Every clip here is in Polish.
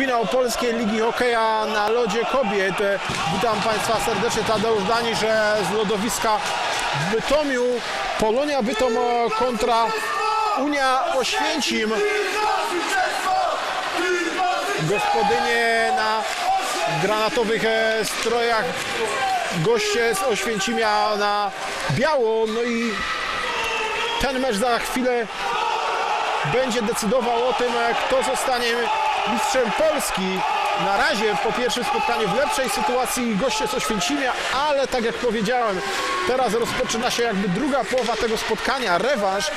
Finał Polskiej Ligi Hokeja na lodzie kobiet. Witam Państwa serdecznie. Tadeusz Danisz z lodowiska w Bytomiu. Polonia Bytom kontra Unia Oświęcim. Gospodynie na granatowych strojach, goście z Oświęcimia na biało. No i ten mecz za chwilę będzie decydował o tym, kto zostanie mistrzem Polski. Na razie po pierwszym spotkaniu w lepszej sytuacji goście z Oświęcimia, ale tak jak powiedziałem, teraz rozpoczyna się jakby druga połowa tego spotkania, rewanż.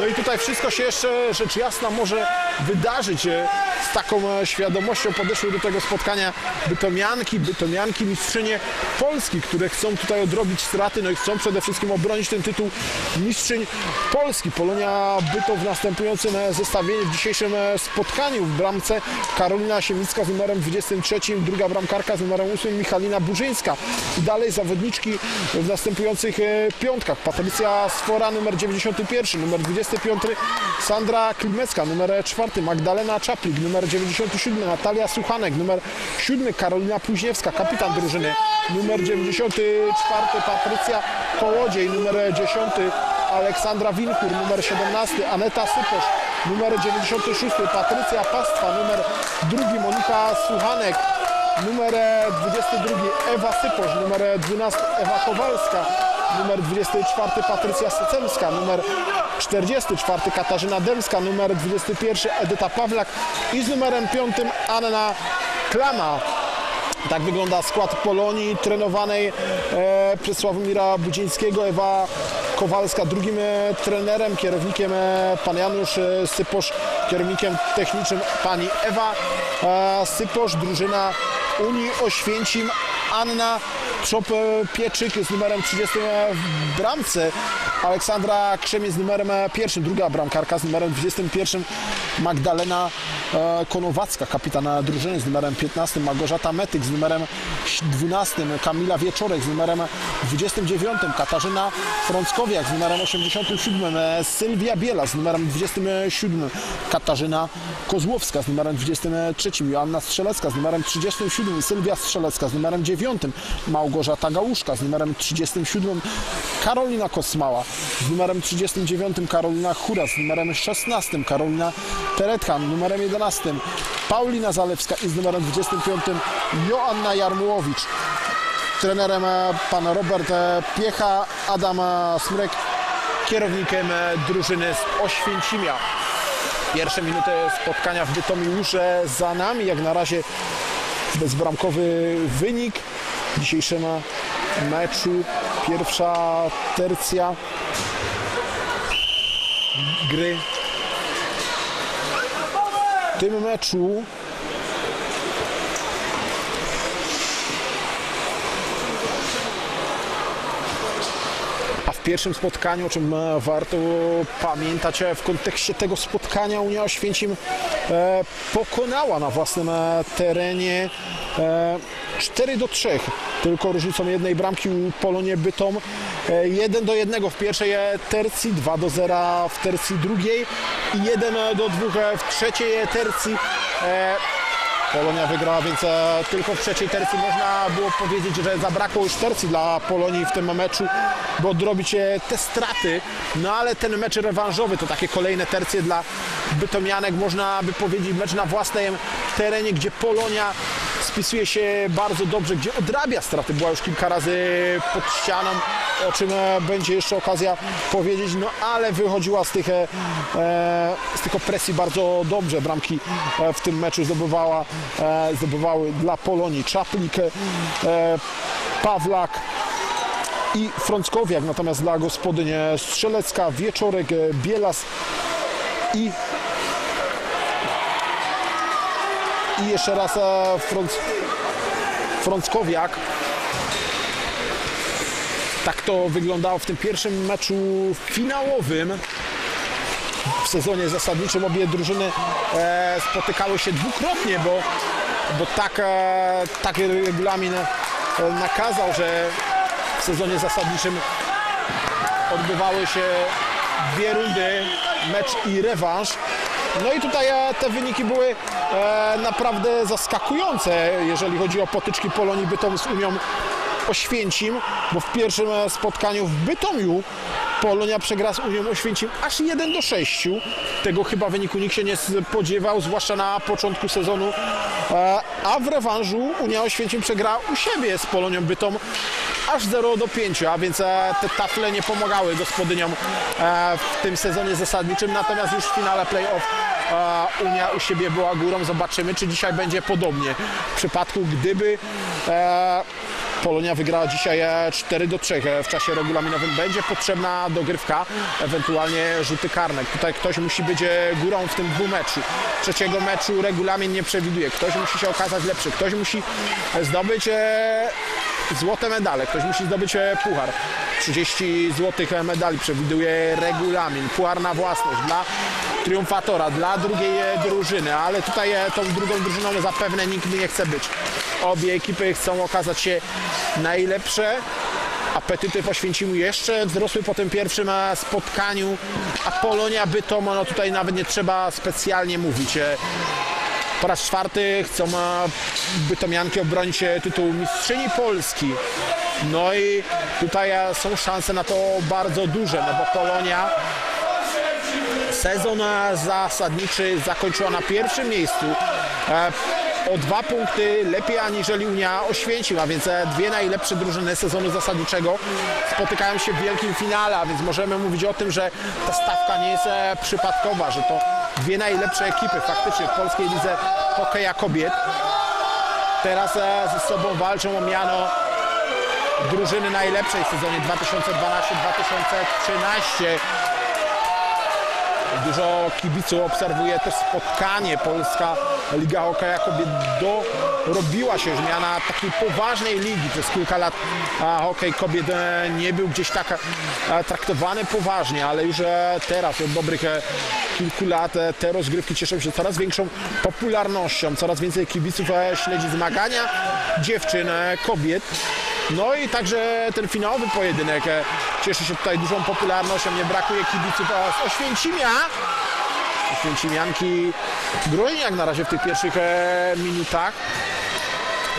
No i tutaj wszystko się jeszcze rzecz jasna może wydarzyć. E, Z taką e, świadomością podeszły do tego spotkania bytomianki, bytomianki mistrzynie Polski, które chcą tutaj odrobić straty, no i chcą przede wszystkim obronić ten tytuł mistrzyń Polski. Polonia Byto w następującym e, zestawieniu w dzisiejszym spotkaniu w bramce Karolina Siemicka z numerem 23, druga bramkarka z numerem 8 Michalina Burzyńska. I dalej zawodniczki w następujących e, piątkach. Patrycja Sfora numer 91, numer 25 Sandra Klimecka, numer 4 Magdalena Czaplik, numer 97 Natalia Suchanek, numer 7 Karolina Późniewska, kapitan drużyny, numer 94 Patrycja Kołodziej, numer 10 Aleksandra Wilkur, numer 17 Aneta Syposz, numer 96 Patrycja Pastwa, numer 2 Monika Suchanek, numer 22 Ewa Syposz, numer 12 Ewa Kowalska, numer 24 Patrycja Secemska, numer 44 Katarzyna Demska, numer 21 Edyta Pawlak. I z numerem 5 Anna Klama. Tak wygląda skład Polonii trenowanej e, przez Sławomira Budzińskiego. Ewa Kowalska drugim e, trenerem, kierownikiem e, pan Janusz e, Syposz, kierownikiem technicznym pani Ewa Syposz, drużyna Unii Oświęcim, Anna Trzop-Pieczyk z numerem 30 w bramce, Aleksandra Krzemiec z numerem pierwszym, druga bramkarka z numerem 21, Magdalena e, Konowacka, kapitana drużyny z numerem 15, Małgorzata Metyk z numerem 12, Kamila Wieczorek z numerem 29, Katarzyna Frąckowiak z numerem 87, e, Sylwia Biela z numerem 27, Katarzyna Kozłowska z numerem 23, Joanna Strzelecka z numerem 37, Sylwia Strzelecka z numerem 9, Małgorzata Gałuszka z numerem 37, Karolina Kosmała z numerem 39, Karolina Chura z numerem 16, Karolina Terethan numerem 11, Paulina Zalewska i z numerem 25 Joanna Jarmułowicz. Trenerem e, pan Robert e, Piecha, Adam e, Smrek, kierownikiem drużyny z Oświęcimia. Pierwsze minuty spotkania w Bytomiu już za nami, jak na razie bezbramkowy wynik w dzisiejszym meczu. Pierwsza tercja gry. W tym meczu a w pierwszym spotkaniu, o czym e, warto pamiętać e, w kontekście tego spotkania Unia Oświęcim e, pokonała na własnym terenie 4 do 3 tylko różnicą jednej bramki u Polonie Bytom 1 do 1 w pierwszej e, tercji, 2 do 0 w tercji drugiej i 1 do 2 w trzeciej tercji. E, Polonia wygrała, więc e, tylko w trzeciej tercji można było powiedzieć, że zabrakło już tercji dla Polonii w tym meczu, by odrobić e, te straty. No ale ten mecz rewanżowy to takie kolejne tercje dla Bytomianek, można by powiedzieć mecz na własnym terenie, gdzie Polonia spisuje się bardzo dobrze, gdzie odrabia straty. Była już kilka razy pod ścianą, o czym e, będzie jeszcze okazja powiedzieć, no ale wychodziła z tych, e, e, z tych opresji bardzo dobrze. Bramki w tym meczu zdobywała, zdobywały dla Polonii Czaplik, Pawlak, i Frąckowiak, natomiast dla gospodyń Strzelecka, Wieczorek, Bielas i i jeszcze raz e, Frąc, Frąckowiak. Tak to wyglądało w tym pierwszym meczu finałowym w sezonie zasadniczym. Obie drużyny e, spotykały się dwukrotnie, bo, bo tak, e, taki regulamin nakazał, że w sezonie zasadniczym odbywały się dwie rundy, mecz i rewanż. No i tutaj e, te wyniki były e, naprawdę zaskakujące, jeżeli chodzi o potyczki Polonii Bytom z Unią Oświęcim, bo w pierwszym e, spotkaniu w Bytomiu Polonia przegrała z Unią Oświęcim aż 1 do 6. Tego chyba wyniku nikt się nie spodziewał, zwłaszcza na początku sezonu. A w rewanżu Unia Oświęcim przegrała u siebie z Polonią Bytom aż 0 do 5, a więc e, te tafle nie pomagały gospodyniom e, w tym sezonie zasadniczym. Natomiast już w finale playoff e, Unia u siebie była górą. Zobaczymy, czy dzisiaj będzie podobnie. W przypadku, gdyby Polonia wygrała dzisiaj e, 4 do 3 w czasie regulaminowym. Będzie potrzebna dogrywka, ewentualnie rzuty karne. Tutaj ktoś musi być e, górą w tym dwumeczu. Trzeciego meczu regulamin nie przewiduje. Ktoś musi się okazać lepszy. Ktoś musi zdobyć e, złote medale. Ktoś musi zdobyć e, puchar. 30 złotych e, medali przewiduje regulamin. Puchar na własność dla triumfatora, dla drugiej e, drużyny, ale tutaj e, tą drugą drużyną zapewne nikt nie chce być. Obie ekipy chcą okazać się najlepsze. Apetyty w Oświęcimiu jeszcze wzrosły po tym pierwszym e, spotkaniu, a Polonia Bytom, no tutaj nawet nie trzeba specjalnie mówić. Po raz czwarty chcą Bytomianki obronić tytuł mistrzyni Polski. No i tutaj są szanse na to bardzo duże, no bo Polonia sezon zasadniczy zakończyła na pierwszym miejscu. E, O dwa punkty lepiej aniżeli Unia Oświęcim, a więc e, dwie najlepsze drużyny sezonu zasadniczego spotykają się w wielkim finale, a więc możemy mówić o tym, że ta stawka nie jest e, przypadkowa, że to dwie najlepsze ekipy faktycznie w polskiej lidze hokeja kobiet. Teraz ze sobą walczą o miano drużyny najlepszej w sezonie 2012-2013. Dużo kibiców obserwuje też spotkanie. Polska Liga Hokeja Kobiet dorobiła się już miana takiej poważnej ligi. Przez kilka lat hokej kobiet e, nie był gdzieś tak e, traktowany poważnie, ale już e, teraz od dobrych kilku lat te rozgrywki cieszą się coraz większą popularnością. Coraz więcej kibiców śledzi zmagania dziewczyn, kobiet. No i także ten finałowy pojedynek e, cieszy się tutaj dużą popularnością. Nie brakuje kibiców z Oświęcimia. Oświęcimianki broni jak na razie w tych pierwszych e, minutach.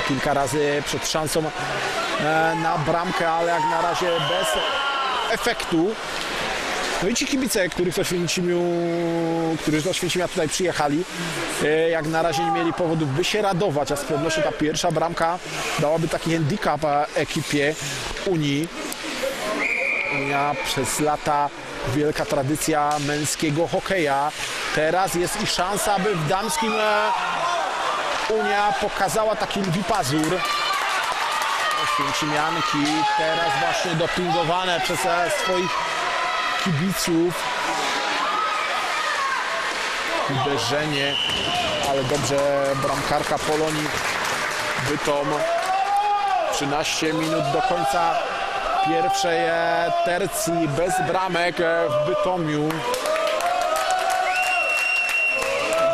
Kilka razy przed szansą e, na bramkę, ale jak na razie bez efektu. No i ci kibice, których z Oświęcimiu, którzy z Oświęcimia tutaj przyjechali, e, jak na razie nie mieli powodów, by się radować, a z pewnością ta pierwsza bramka dałaby taki handicap ekipie Unii. Unia przez lata wielka tradycja męskiego hokeja. Teraz jest i szansa, aby w damskim e, Unia pokazała taki lwi pazur. Oświęcimianki teraz właśnie dopingowane przez e, swoich kibiców. Uderzenie, ale dobrze bramkarka Polonii Bytom. 13 minut do końca pierwszej e, tercji bez bramek e, w Bytomiu.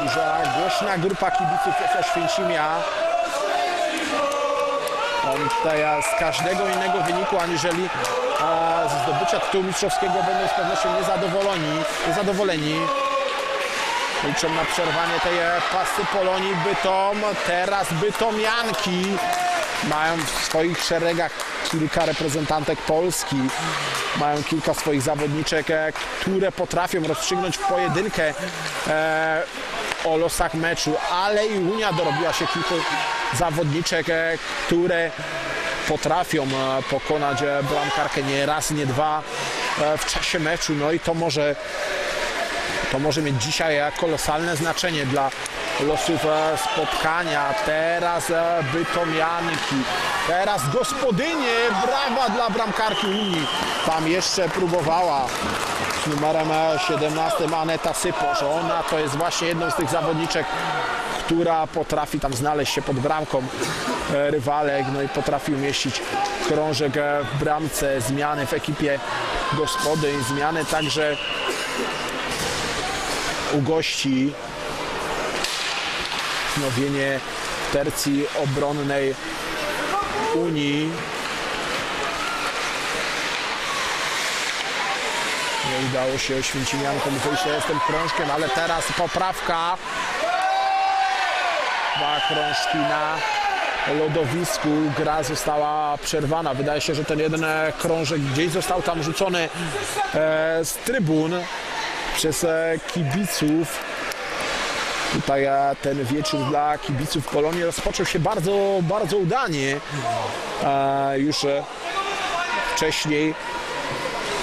Duża, głośna grupa kibiców z Oświęcimia. Oni tutaj z każdego innego wyniku, aniżeli ze zdobycia tytułu mistrzowskiego będą z pewnością niezadowoleni. niezadowoleni. Liczą na przerwanie tej pasy Polonii Bytom. Teraz Bytomianki mają w swoich szeregach kilka reprezentantek Polski. Mają kilka swoich zawodniczek, e, które potrafią rozstrzygnąć w pojedynkę e, o losach meczu, ale i Unia dorobiła się kilku zawodniczek, e, które potrafią e, pokonać e, bramkarkę nie raz, nie dwa e, w czasie meczu. No i to może to może mieć dzisiaj kolosalne znaczenie dla losów spotkania. Teraz Bytomianki, teraz gospodynie, brawa dla bramkarki Unii. Tam jeszcze próbowała z numerem e, 17 Aneta Syposz. Ona to jest właśnie jedną z tych zawodniczek, która potrafi tam znaleźć się pod bramką e, rywalek, no i potrafi umieścić krążek e, w bramce, zmiany w ekipie gospodyń, zmiany także u gości wznowienie tercji obronnej Unii. Nie udało się Święcimiankom wyjść z tym krążkiem, ale teraz poprawka. Dwa krążki na lodowisku. Gra została przerwana. Wydaje się, że ten jeden e, krążek gdzieś został tam rzucony e, z trybun przez e, kibiców. Tutaj ten wieczór dla kibiców Polonii rozpoczął się bardzo, bardzo udanie. Już wcześniej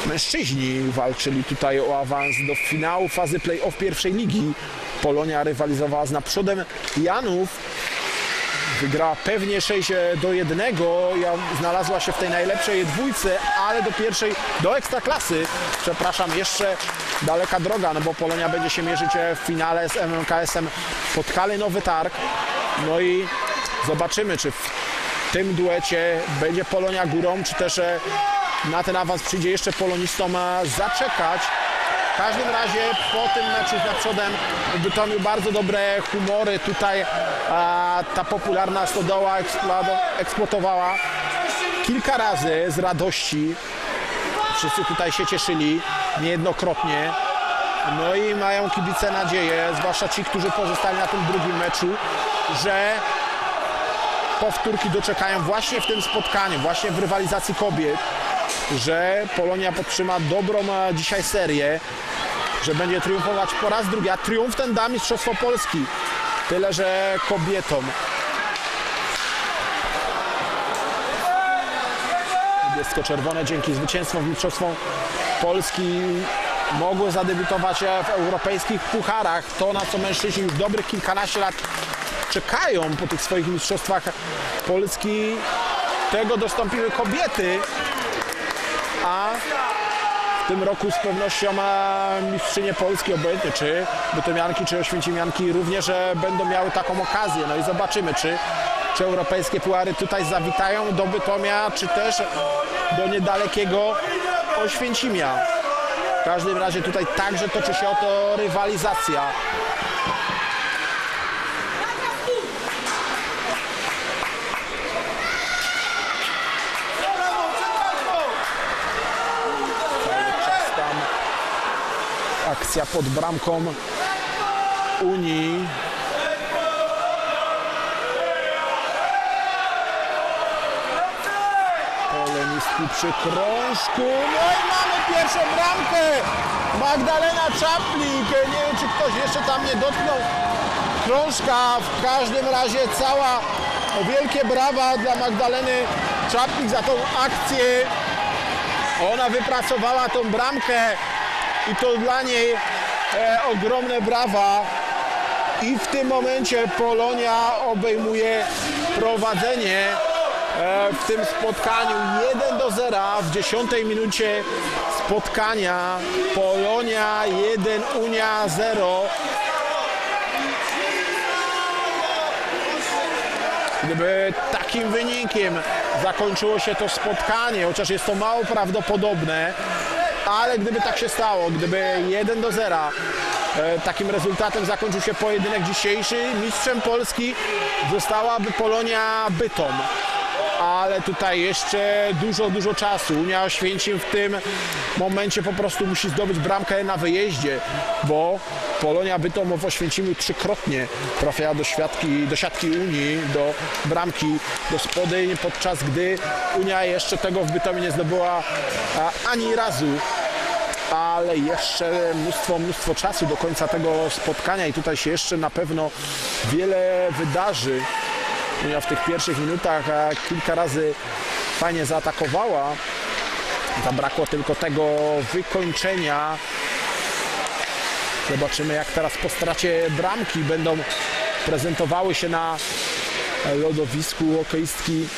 mężczyźni walczyli tutaj o awans do finału fazy play-off pierwszej ligi. Polonia rywalizowała z naprzodem Janów. Wygrała pewnie 6 do 1. Ja znalazła się w tej najlepszej dwójce, ale do pierwszej, do ekstraklasy. Przepraszam, jeszcze daleka droga, no bo Polonia będzie się mierzyć w finale z MMKS-em Podhale Nowy Targ. No i zobaczymy, czy w tym duecie będzie Polonia górą, czy też e, na ten awans przyjdzie jeszcze polonistom e, zaczekać. W każdym razie po tym meczu z naprzodem w Bytomiu bardzo dobre humory. Tutaj a, ta popularna stodoła eksplo- eksploatowała kilka razy z radości. Wszyscy tutaj się cieszyli niejednokrotnie. No i mają kibice nadzieję, zwłaszcza ci, którzy pozostali na tym drugim meczu, że powtórki doczekają właśnie w tym spotkaniu, właśnie w rywalizacji kobiet, że Polonia podtrzyma dobrą e, dzisiaj serię, że będzie triumfować po raz drugi, a triumf ten da Mistrzostwo Polski. Tyle, że kobietom. Niebiesko-czerwone dzięki zwycięstwom w Mistrzostwo Polski mogły zadebiutować e, w europejskich pucharach. To, na co mężczyźni już dobrych kilkanaście lat czekają po tych swoich mistrzostwach Polski. Tego dostąpiły kobiety, a w tym roku z pewnością mistrzynie Polski, obojętnie czy Bytomianki, czy Oświęcimianki również będą miały taką okazję. No i zobaczymy, czy, czy europejskie puary tutaj zawitają do Bytomia, czy też do niedalekiego Oświęcimia. W każdym razie tutaj także toczy się to rywalizacja. czas tam akcja pod bramką Unii. Polonistki przy krążku. No i mamy pierwszą bramkę. Magdalena Czaplik. Nie wiem, czy ktoś jeszcze tam nie dotknął krążka. W każdym razie cała wielkie brawa dla Magdaleny Czaplik za tą akcję. Ona wypracowała tą bramkę i to dla niej e, ogromne brawa. I w tym momencie Polonia obejmuje prowadzenie e, w tym spotkaniu 1 do 0 w 10 minucie spotkania. Polonia 1, Unia 0. Gdyby takim wynikiem zakończyło się to spotkanie, chociaż jest to mało prawdopodobne, ale gdyby tak się stało, gdyby 1 do 0 e, takim rezultatem zakończył się pojedynek dzisiejszy, mistrzem Polski zostałaby Polonia Bytom. Ale tutaj jeszcze dużo, dużo czasu. Unia Oświęcim w tym momencie po prostu musi zdobyć bramkę na wyjeździe, bo Polonia Bytom w Oświęcimiu trzykrotnie trafiała do, świadki, do siatki Unii, do bramki gospodyń, podczas gdy Unia jeszcze tego w Bytomie nie zdobyła ani razu ale jeszcze mnóstwo, mnóstwo czasu do końca tego spotkania i tutaj się jeszcze na pewno wiele wydarzy. Unia w tych pierwszych minutach kilka razy fajnie zaatakowała. Zabrakło tylko tego wykończenia. Zobaczymy jak teraz po stracie bramki będą prezentowały się na lodowisku hokeistki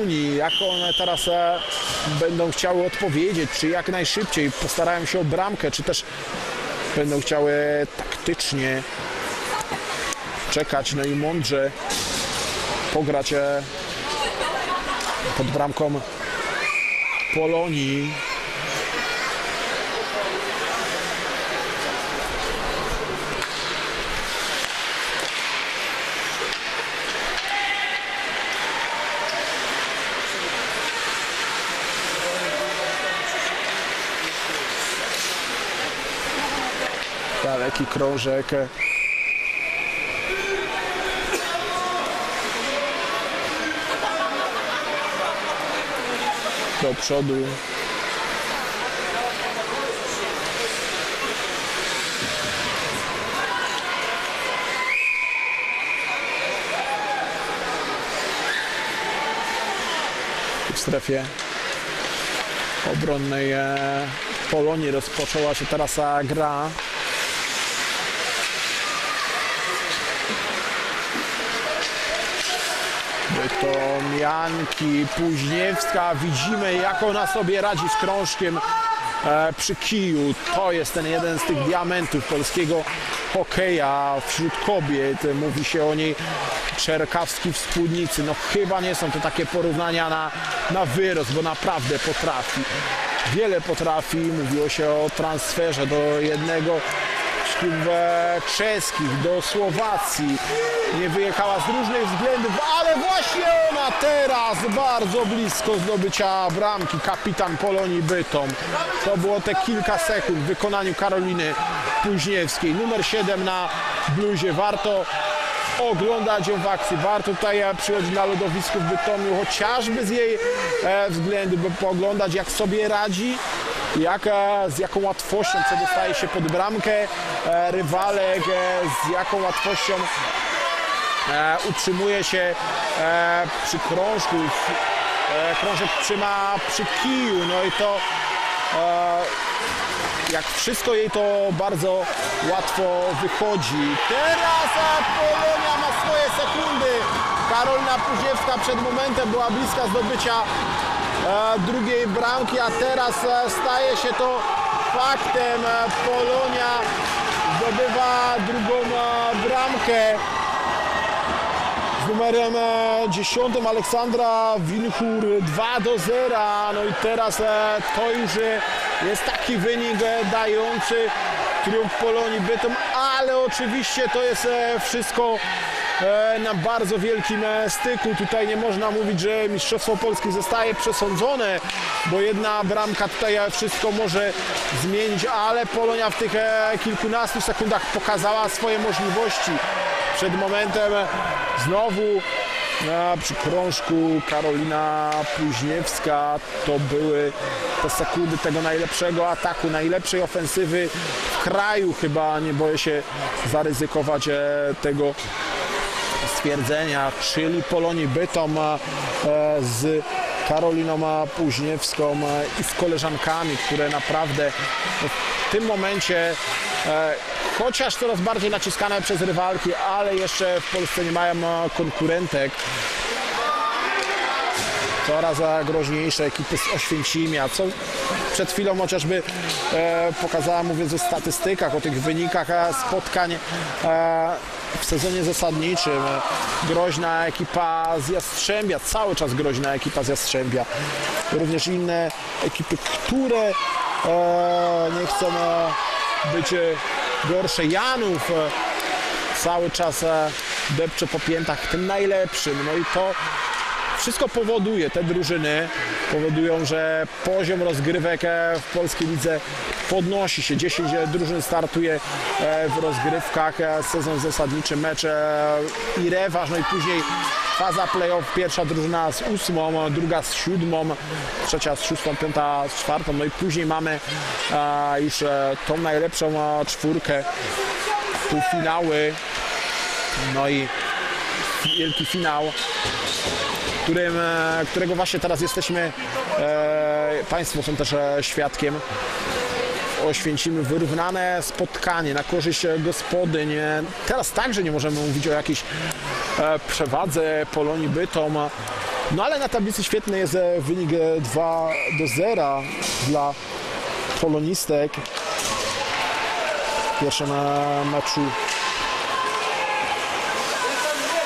Unii. Jak one teraz e, będą chciały odpowiedzieć, czy jak najszybciej postarają się o bramkę, czy też będą chciały taktycznie czekać, no i mądrze pograć e, pod bramką Polonii. krążek. Do przodu. w strefie obronnej e, Polonii rozpoczęła się teraz gra. To Mianki, Późniewska, widzimy jak ona sobie radzi z krążkiem e, przy kiju. To jest ten jeden z tych diamentów polskiego hokeja wśród kobiet. Mówi się o niej czerkawski wspólnicy. No chyba nie są to takie porównania na, na wyrost, bo naprawdę potrafi. Wiele potrafi. Mówiło się o transferze do jednego e, czeskich, do Słowacji. Nie wyjechała z różnych względów, ale właśnie ona teraz bardzo blisko zdobycia bramki. Kapitan Polonii Bytom. To było te kilka sekund w wykonaniu Karoliny Późniewskiej. Numer 7 na bluzie. Warto oglądać ją w akcji. Warto tutaj e, przychodzić na lodowisku w Bytomiu, chociażby z jej e, względu, by pooglądać jak sobie radzi, jak, z jaką łatwością przedostaje się pod bramkę e, rywalek, e, z jaką łatwością e, utrzymuje się przy krążku, krążek trzyma przy kiju, no i to jak wszystko jej to bardzo łatwo wychodzi. Teraz Polonia ma swoje sekundy. Karolina Puziewska przed momentem była bliska zdobycia drugiej bramki, a teraz e, staje się to faktem. E, Polonia zdobywa drugą e, bramkę z numerem e, 10 Aleksandra Winchur 2 do 0. No i teraz e, to już e, jest taki wynik e, dający triumf Polonii Bytom, ale oczywiście to jest e, wszystko e, na bardzo wielkim e, styku. Tutaj nie można mówić, że Mistrzostwo Polski zostaje przesądzone, bo jedna bramka tutaj e, wszystko może zmienić, ale Polonia w tych e, kilkunastu sekundach pokazała swoje możliwości. Przed momentem znowu przy krążku Karolina Późniewska to były te sekundy tego najlepszego ataku, najlepszej ofensywy w kraju chyba, nie boję się zaryzykować e, tego stwierdzenia, czyli Polonii Bytom e, z Karoliną Późniewską e, i z koleżankami, które naprawdę w tym momencie e, chociaż coraz bardziej naciskane przez rywalki, ale jeszcze w Polsce nie mają e, konkurentek. Coraz e, groźniejsze ekipy z Oświęcimia, co przed chwilą chociażby e, pokazała, mówiąc o statystykach, o tych wynikach e, spotkań e, w sezonie zasadniczym. Groźna ekipa z Jastrzębia, cały czas groźna ekipa z Jastrzębia. Również inne ekipy, które e, nie chcą e, być e, gorsze. Janów cały czas depcze po piętach tym najlepszym. No i to wszystko powoduje, te drużyny powodują, że poziom rozgrywek w polskiej lidze podnosi się. 10 drużyn startuje e, w rozgrywkach, e, sezon zasadniczy, mecz e, i rewanż, no i później faza playoff, pierwsza drużyna z ósmą, druga z siódmą, trzecia z szóstą, piąta z czwartą, no i później mamy już tą najlepszą czwórkę, półfinały, no i wielki finał którym, którego właśnie teraz jesteśmy, Państwo są też świadkiem. Oświęcimy wyrównane spotkanie na korzyść gospodyń. E, Teraz także nie możemy mówić o jakiejś e, przewadze Polonii Bytom. No ale na tablicy świetny jest e, wynik e, 2 do 0 dla polonistek. W pierwszym e, meczu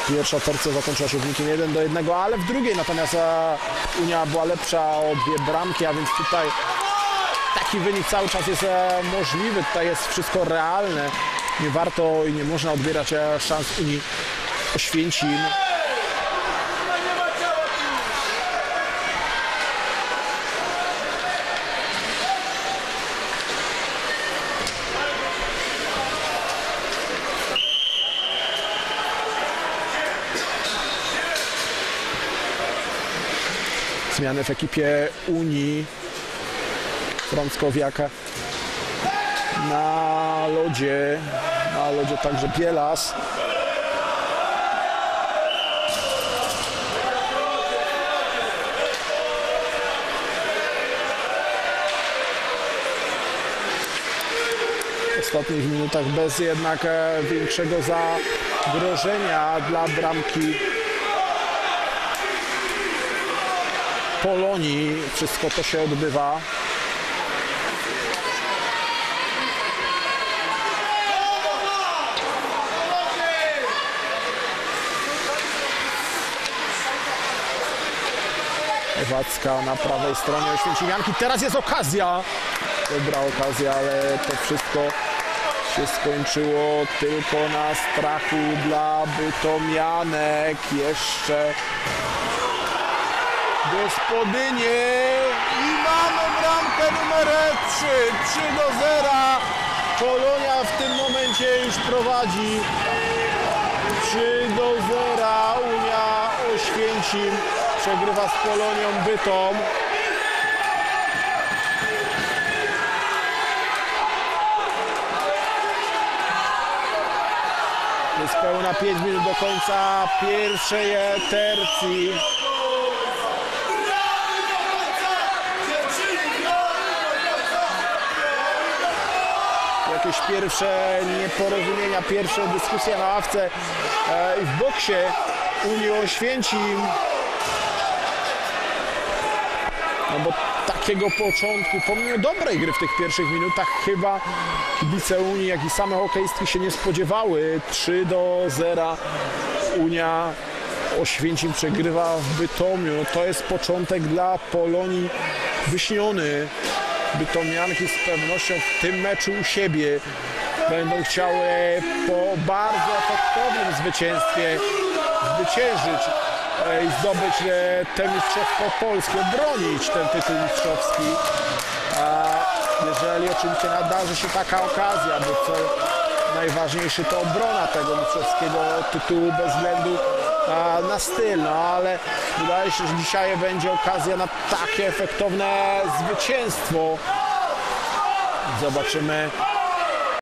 Pierwsza tercja zakończyła się wynikiem 1 do 1, ale w drugiej natomiast e, Unia była lepsza o dwie bramki, a więc tutaj taki wynik cały czas jest e, możliwy, tutaj jest wszystko realne. Nie warto i nie można odbierać e, szans Unii Oświęcim. zmiany w ekipie Unii Frąckowiaka na lodzie. Na lodzie także Bielas. W ostatnich minutach bez jednak e, większego zagrożenia dla bramki Polonii. Wszystko to się odbywa. Wacka na prawej stronie Oświęcimianki. Teraz jest okazja. Dobra okazja, ale to wszystko się skończyło tylko na strachu dla Bytomianek. Jeszcze gospodynie i mamy bramkę numer 3, 3 do 0. Polonia w tym momencie już prowadzi 3 do 0. Unia Oświęcim przegrywa z Polonią Bytom. Niespełna 5 minut do końca pierwszej tercji. Jakieś pierwsze nieporozumienia, pierwsze dyskusje na ławce e, i w boksie Unii Oświęcim. No bo takiego początku, pomimo dobrej gry w tych pierwszych minutach, chyba kibice Unii, jak i same hokeistki się nie spodziewały. 3 do 0 Unia Oświęcim przegrywa w Bytomiu. To jest początek dla Polonii wyśniony. Bytomianki z pewnością w tym meczu u siebie będą chciały po bardzo efektownym zwycięstwie zwyciężyć i zdobyć e, te mistrzostwo polskie, obronić ten tytuł mistrzowski. Jeżeli oczywiście nadarzy się taka okazja, bo co najważniejsze to obrona tego mistrzowskiego tytułu bez względu na styl, no ale wydaje się, że dzisiaj będzie okazja na takie efektowne zwycięstwo. Zobaczymy